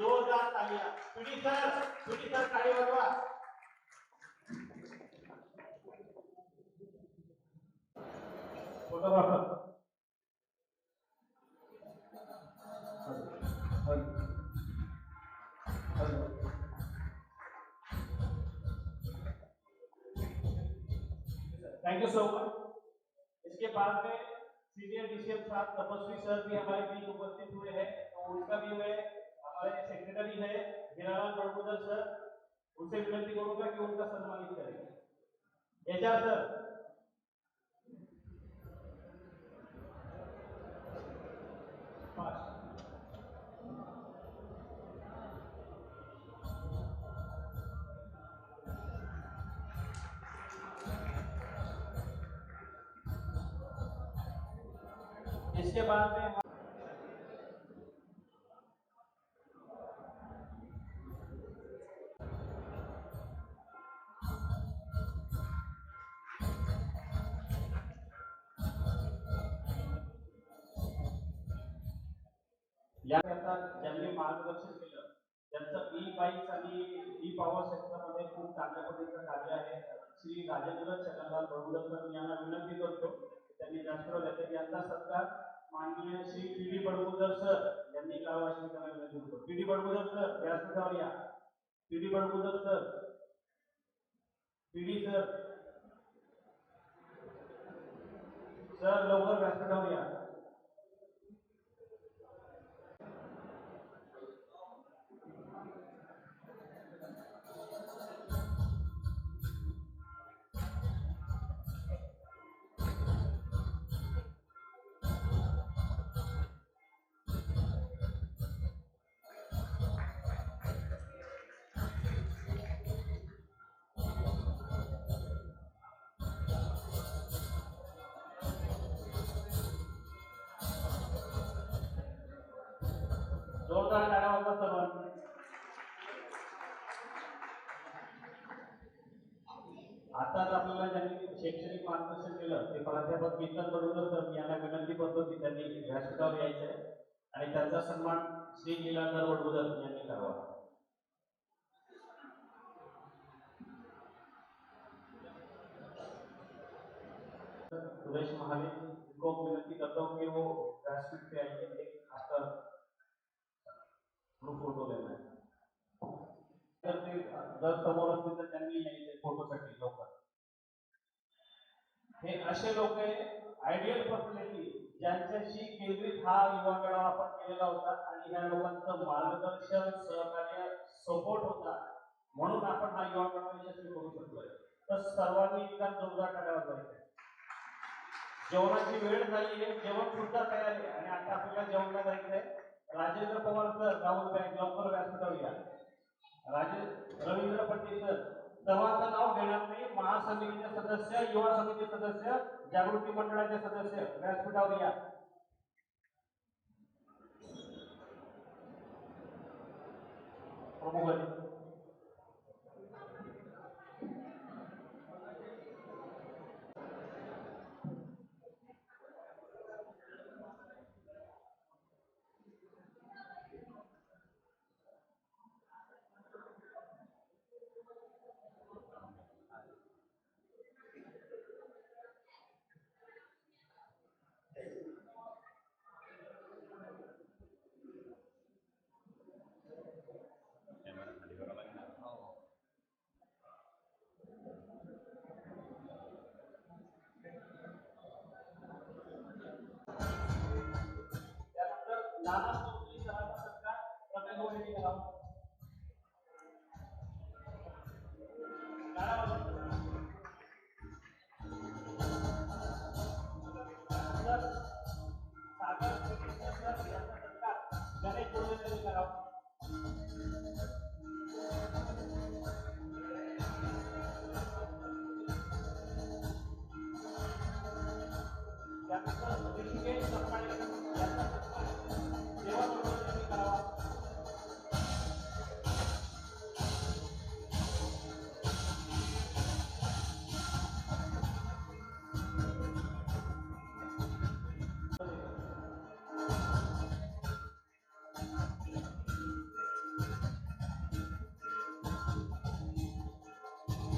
जोरदार तालिया पिढी सर पिढी सर वाजवा photographer thank you so much इसके बाद में सीनियर डीसीएम साहब तपस्वी सर भी हमारे बीच उपस्थित हुए हैं तो उनका भी मैं हमारे सेक्रेटरी है हिरालाल बड़गुदर सर, उनसे विनती करूँगा कि उनका सम्मानित करें। HR sir. इसके बाद में याकरता ज्यांनी मार्गदर्शन केलं त्यांचं ई बाईक्स आणि ई पॉवर सेक्टरमध्ये खूप चांगल्या पद्धतीचं कार्य आहे श्री राजेंद्र चंद्रलाल बडगुडर सर यांना विनंती करतो त्यांनी जास्त घेतले यांचा सत्कार माननीय श्री पी डी सर यांनी करावा अशी त्यांना विनंती करतो. पी डी बडगुदर सर व्यासपीठावर या. P D sir P D sir sir लवकर व्यासपीठावर या. शैक्षणिक मार्गदर्शन केलं प्राध्यापक कीर्तन यांना विनंती करतो की त्यांनी श्री लीलाधर बडगुदर यांनी सुरेश महाले को विनंती करता हूँ कि वो व्यासपीठ पे आइए एक आपका फ़ोटो लेना है जर समोर असतील तर त्यांनी हे असे लोक आयडियल पर्सनॅलिटी ज्यांच्याशी केंद्रित हा युवा मेळावा आपण केलेला होता आणि ह्या लोकांचं मार्गदर्शन सहकार्य सपोर्ट होता. म्हणून आपण हा युवा मेळावा यशस्वी करू शकतोय तर सर्वांनी एकदा जोरदार टाळ्या पाहिजे जेवणाची वेळ झाली आहे जेवण सुद्धा तयार आहे. आणि आता आपल्याला जेवणाला जायचंय राजेंद्र पवार सर राहुल बँक लवकर व्यासपीठावर या. राजे रवींद्र पंडित सर सर्वांचं नाव घेणार नाही सदस्य युवा समिती सदस्य जागृती मंडळाचे सदस्य व्यासपीठावर या प्रमुख अधिकारी. त्यानंतर नाना चौधरी सरांचा सत्कार प्रत्येक गोष्टी करावा नाना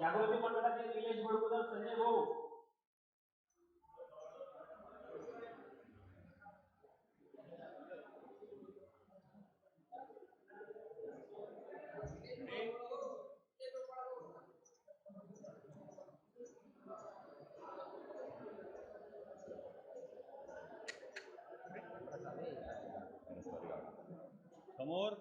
जागृती मंडळाचे निलेश बडगुजर संजय भाऊ समोर।